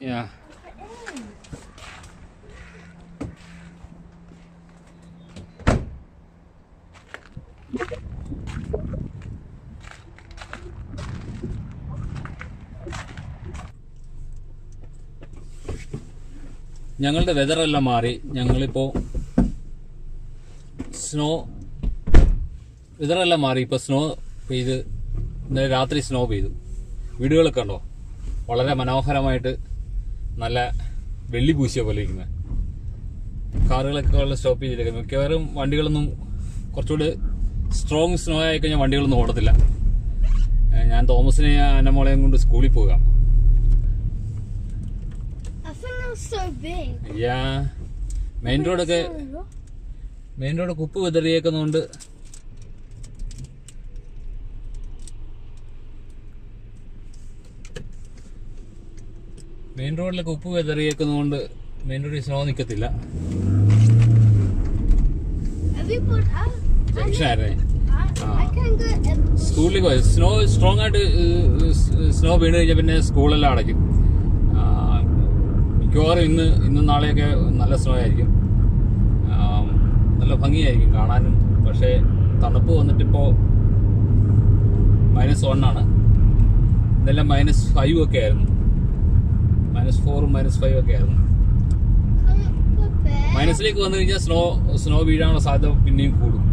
Yeah. ഞങ്ങളുടെ വെതറെല്ലാം മാറി. ഞങ്ങളിപ്പോ സ്നോ വെതറെല്ലാം മാറി. ഇപ്പൊ സ്നോ പെയ്ത് ഇന്നലെ രാത്രി സ്നോ പെയ്തു. വീടുകളൊക്കെ ഉണ്ടോ വളരെ മനോഹരമായിട്ട് നല്ല വെള്ളി പൂശിയ പോലെ ഇരിക്കുന്നത് കാറുകളൊക്കെ വളരെ സ്റ്റോപ്പ് ചെയ്തിരിക്കുന്നത് മിക്കവാറും വണ്ടികളൊന്നും കുറച്ചുകൂടി സ്ട്രോങ് സ്നോ ആയി കഴിഞ്ഞാൽ വണ്ടികളൊന്നും ഓടത്തില്ല. ഞാൻ തോമസിനെ അന്നമോളെയും കൊണ്ട് സ്കൂളിൽ പോകാം. മെയിൻ റോഡൊക്കെ മെയിൻ റോഡൊക്കെ ഉപ്പ് വിതറിയേക്കുന്നതുകൊണ്ട് മെയിൻ റോഡിലൊക്കെ ഉപ്പ് വെതറിയേക്കുന്നതുകൊണ്ട് മെയിൻ റോഡിൽ സ്നോ നിൽക്കത്തില്ല സ്കൂളിൽ പോയി. സ്നോ സ്ട്രോങ് ആയിട്ട് സ്നോ വീണ് കഴിഞ്ഞാൽ പിന്നെ സ്കൂളെല്ലാം അടയ്ക്കും. മിക്കവാറും ഇന്ന് ഇന്നും നാളെയൊക്കെ നല്ല സ്നോ ആയിരിക്കും. നല്ല ഭംഗിയായിരിക്കും കാണാനും. പക്ഷേ തണുപ്പ് വന്നിട്ടിപ്പോൾ മൈനസ് വണ്ണാണ് ഇന്നെല്ലാം മൈനസ് ഫൈവ് ഒക്കെ ആയിരുന്നു. മൈനസ് ഫോറും മൈനസ് ഫൈവ് ഒക്കെ ആയിരുന്നു. മൈനസിലേക്ക് വന്നു കഴിഞ്ഞാൽ സ്നോ സ്നോ വീഴാനുള്ള സാധ്യത പിന്നെയും കൂടും.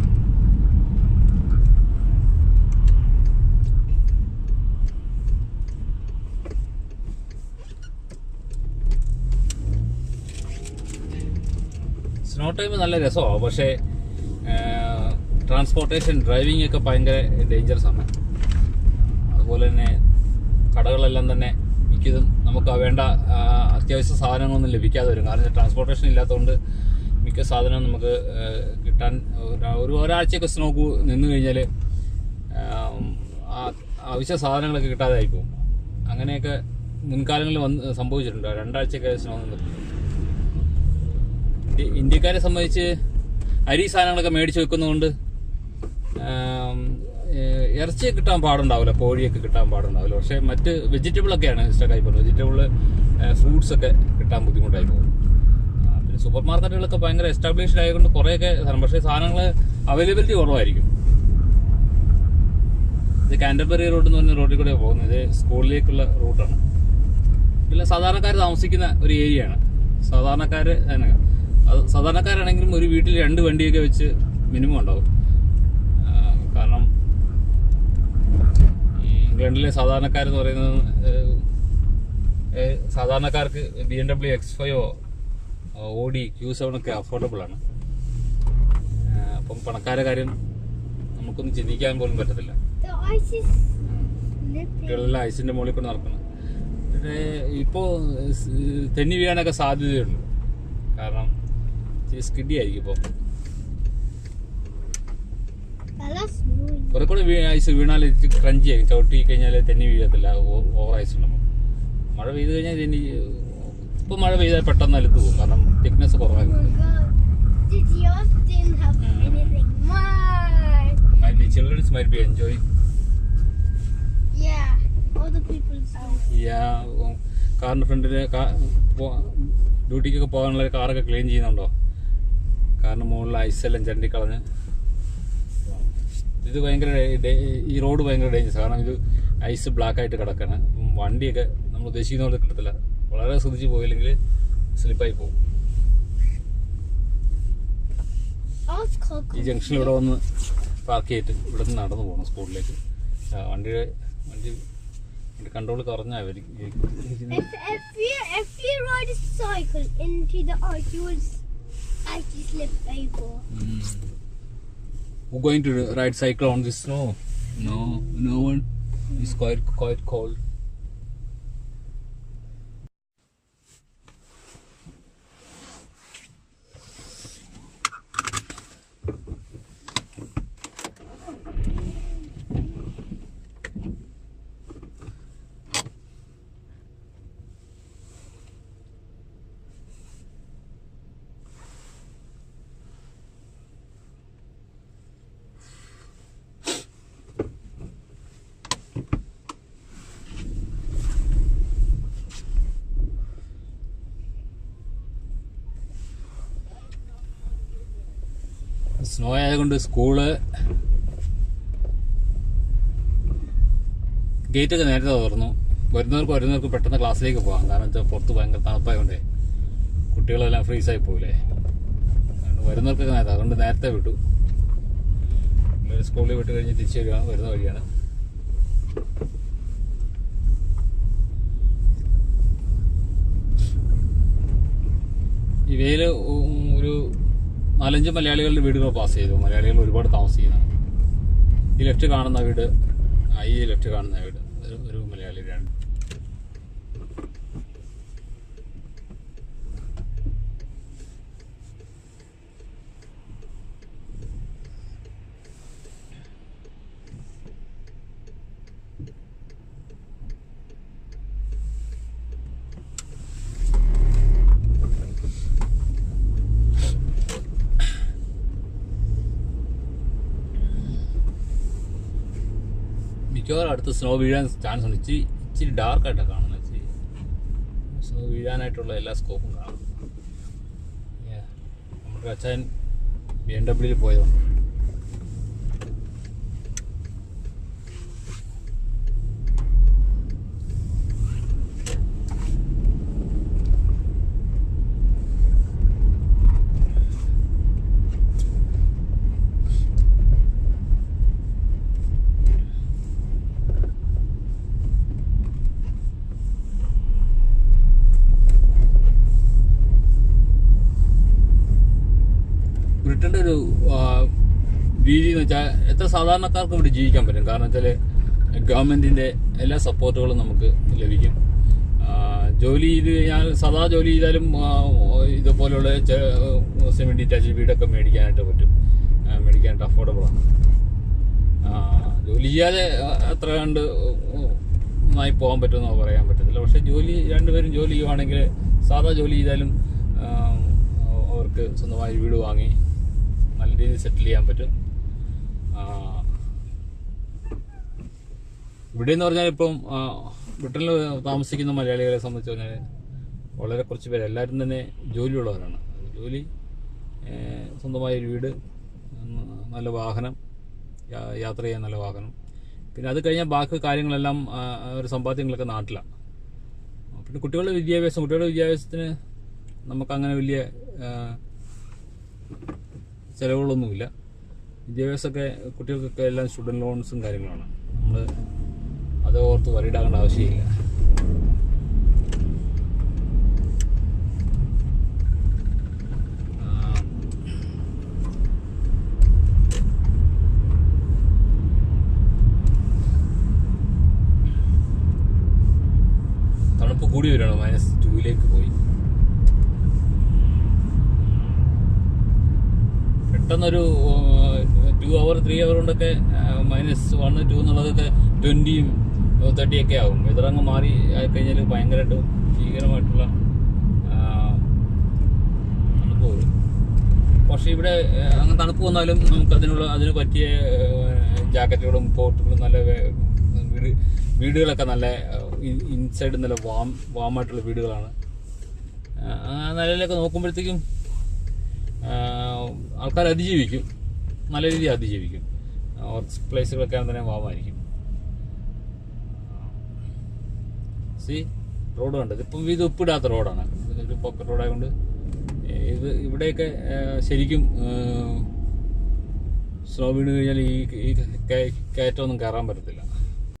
സ്നോ ടൈം നല്ല രസമാണ് പക്ഷേ ട്രാൻസ്പോർട്ടേഷൻ ഡ്രൈവിംഗ് ഒക്കെ ഭയങ്കര ഡേഞ്ചറസ് ആണ്. അതുപോലെ തന്നെ കടകളെല്ലാം തന്നെ മിക്കതും നമുക്ക് വേണ്ട അത്യാവശ്യ സാധനങ്ങളൊന്നും ലഭിക്കാതെ വരും. കാരണം ട്രാൻസ്പോർട്ടേഷൻ ഇല്ലാത്തതുകൊണ്ട് മിക്ക സാധനവും നമുക്ക് കിട്ടാൻ ഒരു- ഒരു ഒരാഴ്ചയൊക്കെ സ്നോക്ക് നിന്ന് കഴിഞ്ഞാൽ ആവശ്യ സാധനങ്ങളൊക്കെ കിട്ടാതെ ആയിപ്പോവും അങ്ങനെയൊക്കെ മുൻകാലങ്ങളിൽ വന്ന് സംഭവിച്ചിട്ടുണ്ട്. രണ്ടാഴ്ചയൊക്കെ സ്നോ നിന്നിട്ടുണ്ട്. ഇന്ത്യ- ഇന്ത്യക്കാരെ സംബന്ധിച്ച് അരി സാധനങ്ങളൊക്കെ മേടിച്ച് വെക്കുന്നതുകൊണ്ട് ആം, ഏഹ്, ഇറച്ചി കിട്ടാൻ പാടുണ്ടാവില്ല കോഴിയൊക്കെ കിട്ടാൻ പാടുണ്ടാവില്ല. പക്ഷെ മറ്റ് വെജിറ്റബിൾ ഒക്കെയാണ് സ്റ്റക്കായി പോകുന്നത്. വെജിറ്റബിൾ ഫ്രൂട്ട്സ് ഒക്കെ കിട്ടാൻ ബുദ്ധിമുട്ടായി പോകും. പിന്നെ സൂപ്പർ മാർക്കറ്റുകളൊക്കെ ഭയങ്കര എസ്റ്റാബ്ലിഷ്ഡ് ആയതുകൊണ്ട് കുറേയൊക്കെ സാധനം. പക്ഷേ സാധനങ്ങൾ അവൈലബിലിറ്റി കുറവായിരിക്കും. ഇത് കാൻഡബറി റോഡ് എന്ന് പറഞ്ഞ റോഡിൽ കൂടെ പോകുന്നത്. ഇത് സ്കൂളിലേക്കുള്ള റൂട്ടാണ് പിന്നെ സാധാരണക്കാർ താമസിക്കുന്ന ഒരു ഏരിയയാണ് സാധാരണക്കാർ തന്നെ. സാധാരണക്കാരാണെങ്കിലും ഒരു വീട്ടിൽ രണ്ട് വണ്ടിയൊക്കെ വെച്ച് മിനിമം ഉണ്ടാവും. കാരണം ഇംഗ്ലണ്ടിലെ സാധാരണക്കാരെന്ന് പറയുന്നത് സാധാരണക്കാർക്ക് ബി എം ഡബ്ല്യു എക്സ് ഫൈവോ ഓഡി ക്യൂ സെവൻ ഒക്കെ അഫോർഡബിൾ ആണ് അപ്പം പണക്കാരെ കാര്യം നമുക്കൊന്നും ചിന്തിക്കാൻ പോലും പറ്റത്തില്ല. കുട്ടികളെല്ലാം ഐസിന്റെ മുകളിൽ കൂടെ നടക്കണം പിന്നെ ഇപ്പോ തെന്നി വീഴാനൊക്കെ സാധ്യതയുണ്ട് കാരണം സ്കിഡി ആയിരിക്കും ഇപ്പൊ Well, that's annoying. കുറെ കൂടെ ഐസ് വീണാൽ ക്രഞ്ചി ആയി ചവിട്ടി കഴിഞ്ഞാൽ തെന്നി വീഴത്തില്ല. ഓവർ ഐസ് ഉണ്ടാവും. മഴ പെയ്ത് കഴിഞ്ഞാൽ തെന്നി ഇപ്പം മഴ പെയ്താൽ പെട്ടെന്ന് അലുത്ത് പോകും. കാരണം തിക്നെസ് കുറവായിരുന്നു ചിൽഡ്രൻസ് മൈറ്റ് ബി എൻജോയ് ഫ്രണ്ടിൽ ഡ്യൂട്ടിക്കൊക്കെ പോകാനുള്ള കാറൊക്കെ ക്ലീൻ ചെയ്യുന്നുണ്ടോ? കാരണം മുകളിൽ ഐസെല്ലാം ചണ്ടി കളഞ്ഞ് ഇത് ഭയങ്കര ഈ റോഡ് ഭയങ്കര ഡേഞ്ചറസ് കാരണം ഇത് ഐസ് ബ്ലാക്ക് ആയിട്ട് കിടക്കാണ്. അപ്പം വണ്ടിയൊക്കെ നമ്മൾ ഉദ്ദേശിക്കുന്ന പോലെ കിട്ടത്തില്ല. വളരെ ശ്രദ്ധിച്ച് പോയില്ലെങ്കിൽ സ്ലിപ്പായി പോകും. ഈ ജംഗ്ഷനിൽ ഇവിടെ വന്ന് പാർക്ക് ചെയ്തിട്ട് ഇവിടെ നിന്ന് നടന്നു പോകണം സ്കൂളിലേക്ക് വണ്ടിയുടെ വണ്ടി വണ്ടി കൺട്രോൾ കുറഞ്ഞാൽ If if you if you ride a cycle into the ice, you will actually slip over. Who going to ride cycle on this snow? No, no one. It's quite quite cold. Snow ആയതുകൊണ്ട് school ഗേറ്റൊക്കെ നേരത്തെ തുറന്നു. വരുന്നവർക്ക് വരുന്നവർക്ക് പെട്ടെന്ന് ക്ലാസ്സിലേക്ക് പോകാം. കാരണം വെച്ചാൽ പുറത്ത് ഭയങ്കര തണുപ്പായതുകൊണ്ടേ കുട്ടികളെല്ലാം ഫ്രീസായി പോകില്ലേ വരുന്നവർക്കൊക്കെ നേരത്തെ അതുകൊണ്ട് നേരത്തെ വിട്ടു. സ്കൂളിൽ വിട്ട് കഴിഞ്ഞ് തിരിച്ചു വരിക വരുന്ന വഴിയാണ്. ഇവയിൽ ഒരു നാലഞ്ച് മലയാളികളുടെ വീടുകൾ പാസ് ചെയ്തു. മലയാളികൾ ഒരുപാട് താമസിക്കുന്നു. ഈ ലെഫ്റ്റ് കാണുന്ന വീട് ഈ ലെഫ്റ്റ് കാണുന്ന വീട് ഒരു- ഒരു മിക്കവാറും അടുത്ത് സ്നോ വീഴാൻ ചാൻസ് ഉണ്ട്. ഇച്ചിരി ഇച്ചിരി ഡാർക്കായിട്ടാണ് കാണുന്നത്. ഇച്ചിരി സ്നോ വീഴാനായിട്ടുള്ള എല്ലാ സ്കോപ്പും കാണും. നമ്മുടെ അച്ഛൻ ബി എം ഡബ്ല്യൂയിൽ പോയതാണ് ബ്രിട്ടന്റെ ഒരു ആ, രീതി എന്ന് വെച്ചാൽ എത്ര സാധാരണക്കാർക്ക് ഇവിടെ ജീവിക്കാൻ പറ്റും. കാരണം വെച്ചാൽ ഗവൺമെന്റിന്റെ എല്ലാ സപ്പോർട്ടുകളും നമുക്ക് ലഭിക്കും. ജോലി ചെയ്ത് കഴിഞ്ഞാൽ സദാ ജോലി ചെയ്താലും ഇതുപോലെയുള്ള സെമി ഡിറ്റാച്ച് വീടൊക്കെ മേടിക്കാനായിട്ട് പറ്റും. മേടിക്കാനായിട്ട് ആ, ജോലി ചെയ്യാതെ അത്ര കണ്ട് നന്നായി പോകാൻ പറ്റുമെന്ന് പറയാൻ പറ്റത്തില്ല. പക്ഷേ ജോലി രണ്ടുപേരും ജോലി ചെയ്യുവാണെങ്കിൽ സാധാ ജോലി ചെയ്താലും അവർക്ക് സ്വന്തമായി വീട് വാങ്ങി നല്ല രീതിയിൽ സെറ്റിൽ ചെയ്യാൻ പറ്റും. ഇവിടെ എന്ന് പറഞ്ഞാൽ ഇപ്പം ബ്രിട്ടനിൽ താമസിക്കുന്ന മലയാളികളെ സംബന്ധിച്ച് പറഞ്ഞാൽ വളരെ കുറച്ച് പേര് എല്ലാവരും തന്നെ ജോലിയുള്ളവരാണ്. ജോലി സ്വന്തമായ ഒരു വീട് നല്ല വാഹനം യാത്ര ചെയ്യാൻ നല്ല വാഹനം. പിന്നെ അത് കഴിഞ്ഞാൽ ബാക്കി കാര്യങ്ങളെല്ലാം ഒരു സമ്പാദ്യങ്ങളൊക്കെ നാട്ടിലാണ് പിന്നെ കുട്ടികളുടെ വിദ്യാഭ്യാസം കുട്ടികളുടെ വിദ്യാഭ്യാസത്തിന് നമുക്കങ്ങനെ വലിയ ചിലവുകളൊന്നുമില്ല. വിദ്യാഭ്യാസമൊക്കെ കുട്ടികൾക്കൊക്കെ എല്ലാം സ്റ്റുഡന്റ് ലോൺസും കാര്യങ്ങളാണ്. നമ്മൾ അത് ഓർത്ത് വരിയിടാകേണ്ട ആവശ്യമില്ല. തണുപ്പ് കൂടി വരികയാണ്. മൈനസ് ടൂയിലേക്ക് പോയി. പെട്ടെന്നൊരു ടു അവർ ത്രീ അവർ കൊണ്ടൊക്കെ മൈനസ് വൺ ടു എന്നുള്ളതൊക്കെ ട്വന്റിയും തേർട്ടി ഒക്കെ ആവും. വെതറങ്ങ് മാറി കഴിഞ്ഞാൽ ഭയങ്കരമായിട്ട് ഭീകരമായിട്ടുള്ള തണുപ്പ് വരും. പക്ഷേ ഇവിടെ അങ്ങ് തണുപ്പ് വന്നാലും നമുക്ക് അതിനുള്ള അതിന് പറ്റിയ ജാക്കറ്റുകളും കോട്ടുകളും നല്ല വീട് വീടുകളൊക്കെ നല്ല ഇൻസൈഡ് നല്ല വാം വാമായിട്ടുള്ള വീടുകളാണ്. ആ നിലയിലൊക്കെ നോക്കുമ്പോഴത്തേക്കും ആൾക്കാർ അതിജീവിക്കും. നല്ല രീതിയിൽ അതിജീവിക്കും. വർക്ക് പ്ലേസുകളൊക്കെ തന്നെ വാമായിരിക്കും സി റോഡ് കണ്ടത് ഇപ്പം ഇത് ഉപ്പിടാത്ത റോഡാണ് ഒരു പോക്കറ്റ് റോഡായതുകൊണ്ട് ഇത് ഇവിടെയൊക്കെ ശരിക്കും സ്നോ വീണ് കഴിഞ്ഞാൽ ഈ ഈ കയ- കയറ്റമൊന്നും കയറാൻ പറ്റത്തില്ല.